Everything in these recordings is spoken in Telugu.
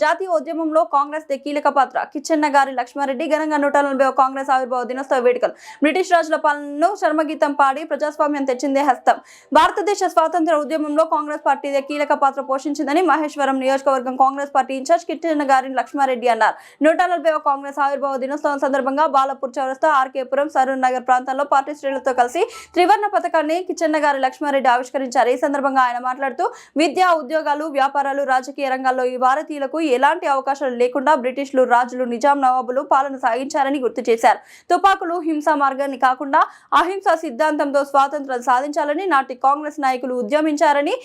జాతీయ ఉద్యమంలో కాంగ్రెస్ దే కీలక పాత్ర. కిచ్చెన్న గారి లక్ష్మారెడ్డి ఘనంగా నూట నలభై కాంగ్రెస్ ఆవిర్భావ దినోత్సవ వేడుకలు. బ్రిటిష్ రాజుల పాలనను శర్మగీతం పాడి ప్రజాస్వామ్యం తెచ్చిందే హస్తం. భారతదేశ స్వాతంత్ర ఉద్యమంలో కాంగ్రెస్ పార్టీ కీలక పాత్ర పోషించిందని మహేశ్వరం నియోజకవర్గం కాంగ్రెస్ పార్టీ ఇన్ఛార్జ్ కిచ్చెన్న గారి లక్ష్మారెడ్డి అన్నారు. నూట నలభై కాంగ్రెస్ ఆవిర్భావ దినోత్సవం సందర్భంగా బాలపూర్ చౌరస్తా ఆర్కేపురం సరూర్ నగర్ ప్రాంతాల్లో పార్టీ శ్రేణులతో కలిసి త్రివర్ణ పథకాన్ని కిచ్చెన్న గారి లక్ష్మారెడ్డి ఆవిష్కరించారు. ఈ సందర్భంగా ఆయన మాట్లాడుతూ విద్య ఉద్యోగాలు వ్యాపారాలు రాజకీయ రంగాల్లో ఈ భారతీయులకు ఎలాంటి అవకాశాలు లేకుండా బ్రిటిష్లు రాజులు నిజాం నవాబులు పాలన సాగించారని గుర్తు చేశారు. తుపాకులు హింసా మార్గాన్ని కాకుండా అహింసా సిద్ధాంతంతో స్వాతంత్రం సాధించాలని నాటి కాంగ్రెస్ నాయకులు ఉద్యమించారని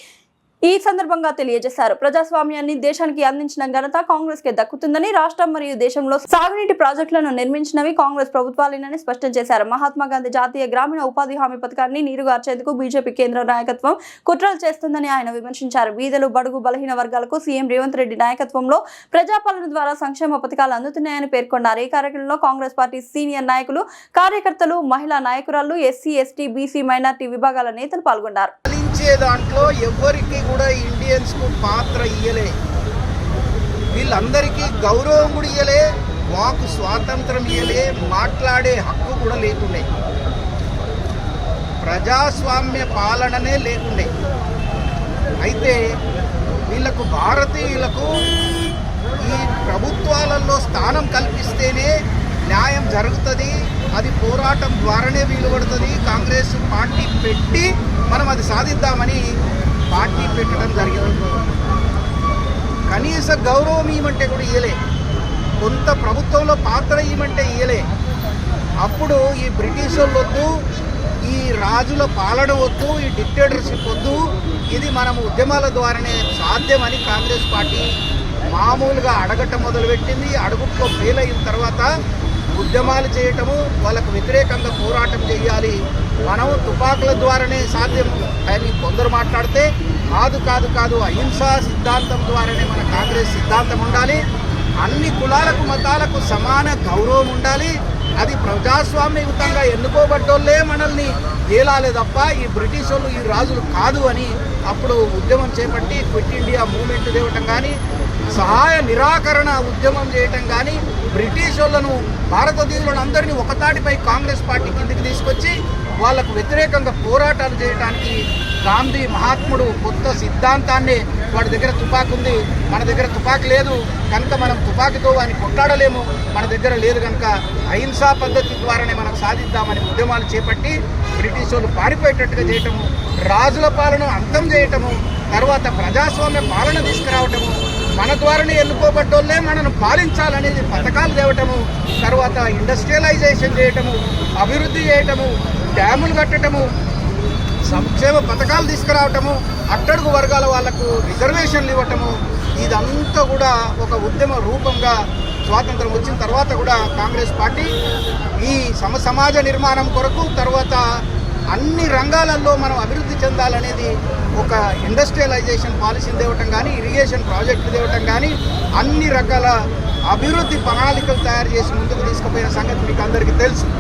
ఈ సందర్భంగా తెలియజేశారు. ప్రజాస్వామ్యాన్ని దేశానికి అందించిన ఘనత కాంగ్రెస్ కే దక్కుతుందని రాష్ట్రం మరియు దేశంలో సాగునీటి ప్రాజెక్టులను నిర్మించినవి కాంగ్రెస్ ప్రభుత్వాలేనని స్పష్టం చేశారు. మహాత్మా గాంధీ జాతీయ గ్రామీణ ఉపాధి హామీ పథకాన్ని నీరుగార్చేందుకు బీజేపీ కేంద్ర నాయకత్వం కుట్రలు చేస్తుందని ఆయన విమర్శించారు. బీదలు బడుగు బలహీన వర్గాలకు సీఎం రేవంత్ రెడ్డి నాయకత్వంలో ప్రజాపాలన ద్వారా సంక్షేమ పథకాలు అందుతున్నాయని పేర్కొన్నారు. ఈ కార్యక్రమంలో కాంగ్రెస్ పార్టీ సీనియర్ నాయకులు కార్యకర్తలు మహిళా నాయకురాలు ఎస్సీ ఎస్టీ బీసీ మైనార్టీ విభాగాల నేతలు పాల్గొన్నారు. జరిగే దాంట్లో ఎవరికి కూడా ఇండియన్స్కు పాత్ర ఇయ్యలే. వీళ్ళందరికీ గౌరవం కూడా ఇయ్యలే వాకు స్వాతంత్రం ఇయ్యలే మాట్లాడే హక్కు కూడా లేకుండే. ప్రజాస్వామ్య పాలననే లేకుండే. అయితే వీళ్ళకు భారతీయులకు ఈ ప్రభుత్వాలలో స్థానం కల్పిస్తేనే న్యాయం పోరాటం ద్వారానే వీలుపడుతుంది. కాంగ్రెస్ పార్టీ పెట్టి మనం అది సాధిద్దామని పార్టీ పెట్టడం జరిగింది. కనీస గౌరవం ఇవ్వమంటే కూడా ఇయ్యలే. కొంత ప్రభుత్వంలో పాత్ర ఇవ్వమంటే ఇయ్యలే. అప్పుడు ఈ బ్రిటిష్ వాళ్ళు వద్దు ఈ రాజుల పాలన వద్దు ఈ డిక్టేటర్షిప్ వద్దు. ఇది మనం ఉద్యమాల ద్వారానే సాధ్యమని కాంగ్రెస్ పార్టీ మామూలుగా అడగటం మొదలుపెట్టింది. అడుగుట్లో ఫెయిల్ అయిన తర్వాత ఉద్యమాలు చేయటము వాళ్ళకు వ్యతిరేకంగా పోరాటం చేయాలి. మనం తుపాకుల ద్వారానే సాధ్యం. అని కొందరు మాట్లాడితే కాదు కాదు కాదు అహింసా సిద్ధాంతం ద్వారానే మన కాంగ్రెస్ సిద్ధాంతం ఉండాలి. అన్ని కులాలకు మతాలకు సమాన గౌరవం ఉండాలి. అది ప్రజాస్వామ్యయుతంగా ఎన్నుకోబడ్డోళ్ళే మనల్ని ఏలాలే తప్ప ఈ బ్రిటిష్ వాళ్ళు ఈ రాజులు కాదు అని అప్పుడు ఉద్యమం చేపట్టి క్విట్ ఇండియా మూమెంట్ తేవటం కానీ సహాయ నిరాకరణ ఉద్యమం చేయటం కానీ బ్రిటిష్ వాళ్ళను భారతదేశంలో అందరినీ ఒకతాటిపై కాంగ్రెస్ పార్టీ కిందికి తీసుకొచ్చి వాళ్ళకు వ్యతిరేకంగా పోరాటాలు చేయడానికి గాంధీ మహాత్ముడు కొత్త సిద్ధాంతాన్ని వాడి దగ్గర తుపాకు ఉంది. మన దగ్గర తుపాకు లేదు. కనుక మనం తుపాకుతో వాడిని కొట్లాడలేము. మన దగ్గర లేదు కనుక అహింసా పద్ధతి ద్వారానే మనం సాధిద్దామని ఉద్యమాలు చేపట్టి బ్రిటిష్ వాళ్ళు పారిపోయేటట్టుగా చేయటము రాజుల పాలన అంతం చేయటము తర్వాత ప్రజాస్వామ్య పాలన తీసుకురావటము మన ద్వారానే వెళ్ళిపోబట్టోళ్ళే మనను పాలించాలనేది పథకాలు తేవటము తర్వాత ఇండస్ట్రియలైజేషన్ చేయటము అభివృద్ధి చేయటము డ్యాములు కట్టటము సంక్షేమ పథకాలు తీసుకురావటము అట్టడుగు వర్గాల వాళ్ళకు రిజర్వేషన్లు ఇవ్వటము ఇదంతా కూడా ఒక ఉద్యమ రూపంగా స్వాతంత్రం వచ్చిన తర్వాత కూడా కాంగ్రెస్ పార్టీ ఈ సమ సమాజ నిర్మాణం కొరకు తర్వాత అన్ని రంగాలలో మనం అభివృద్ధి చెందాలనేది ఒక ఇండస్ట్రియలైజేషన్ పాలసీని తేవటం కానీ ఇరిగేషన్ ప్రాజెక్టులు తేవటం కానీ అన్ని రకాల అభివృద్ధి ప్రణాళికలు తయారు చేసి ముందుకు తీసుకుపోయిన సంగతి మీకు అందరికీ తెలుసు.